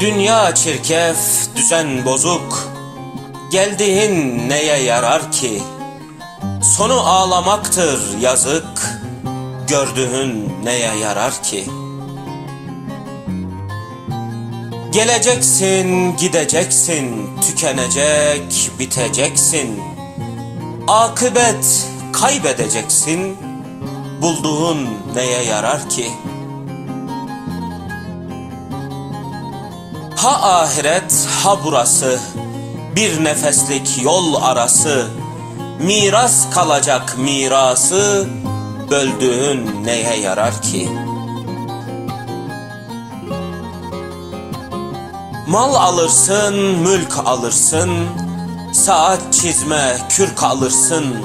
Dünya çirkef, düzen bozuk. Geldiğin neye yarar ki? Sonu ağlamaktır yazık. Gördüğün neye yarar ki? Geleceksin, gideceksin, tükenecek, biteceksin. Akıbet kaybedeceksin. Bulduğun neye yarar ki? Ha ahiret ha burası. Bir nefeslik yol arası. Miras kalacak mirası. Böldüğün neye yarar ki? Mal alırsın, mülk alırsın. Saat çizme, kürk alırsın.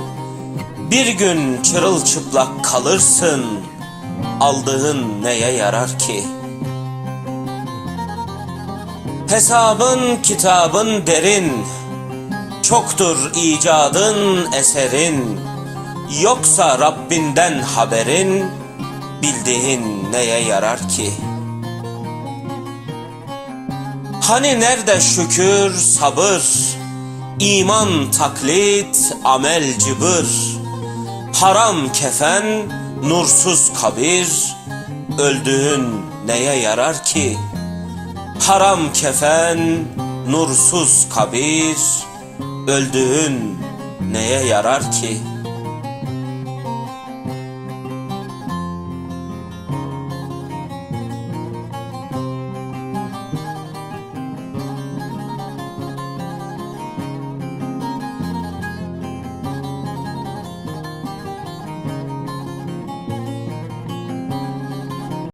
Bir gün çırılçıplak kalırsın. Aldığın neye yarar ki?'' Hesabın kitabın derin. Çoktur icadın eserin. Yoksa Rabbinden haberin. Bildiğin neye yarar ki? Hani nerede şükür sabır? İman taklit amel cıbır. Haram kefen nursuz kabir. Öldüğün neye yarar ki?'' Haram kefen, nursuz kabir, öldüğün neye yarar ki?''